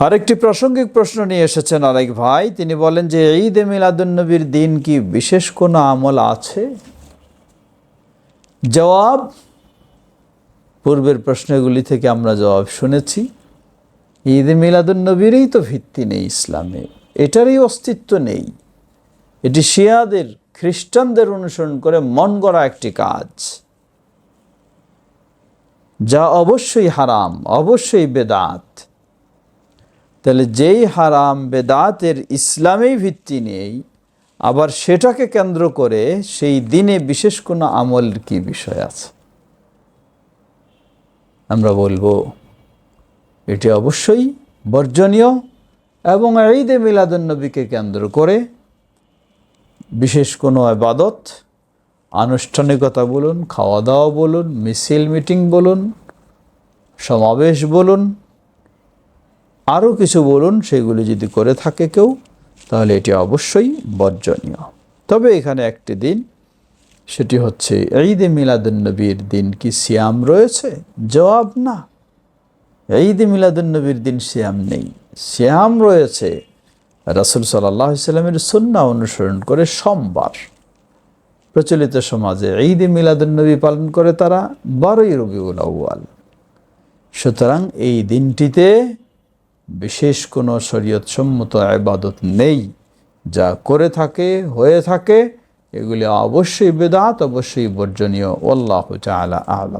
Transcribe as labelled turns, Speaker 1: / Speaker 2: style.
Speaker 1: আরেকটি প্রাসঙ্গিক প্রশ্ন নিয়ে এসেছেন আরেক ভাই। তিনি বলেন যে, ঈদ এ মিলাদুন্নবীর দিন কি বিশেষ কোনো আমল আছে? জবাব, পূর্বের প্রশ্নগুলি থেকে আমরা জবাব শুনেছি, ঈদ মিলাদুন্নবীরই তো ভিত্তি নেই ইসলামে। এটারই অস্তিত্ব নেই। এটি শিয়াদের, খ্রিস্টানদের অনুসরণ করে মন গড়া একটি কাজ। যা অবশ্যই হারাম, অবশ্যই বেদাত। তাহলে যেই হারাম বেদাতের ইসলামেই ভিত্তি নেই আবার সেটাকে কেন্দ্র করে সেই দিনে বিশেষ কোনো আমলের কি বিষয় আছে? আমরা বলব, এটি অবশ্যই বর্জনীয় এবং ঈদে মিলাদুন্নবীকে কেন্দ্র করে বিশেষ কোনো আবাদত, আনুষ্ঠানিকতা বলুন, খাওয়া দাওয়া বলুন, মিছিল, মিটিং বলুন, সমাবেশ বলুন আরও কিছু বলুন, সেগুলি যদি করে থাকে কেউ, তাহলে এটি অবশ্যই বর্জনীয়। তবে এখানে একটি দিন, সেটি হচ্ছে ঈদে মিলাদুন্নবীর দিন কি সিয়াম রয়েছে? জবাব না। ঈদে মিলাদুন্নবীর দিন সিয়াম নেই। সিয়াম রয়েছে রাসুল সাল্লাহ ইসলামের সন্না অনুসরণ করে সোমবার। প্রচলিত সমাজে ঈদে মিলাদুন্নবী পালন করে তারা, বারোই রবিউল আউ্য়াল। সুতরাং এই দিনটিতে বিশেষ কোনো শরীয়তসম্মত আবাদত নেই। যা করে থাকে, হয়ে থাকে, এগুলি অবশ্যই বেদাত, অবশ্যই বর্জনীয়। আল্লাহ তালা আলম।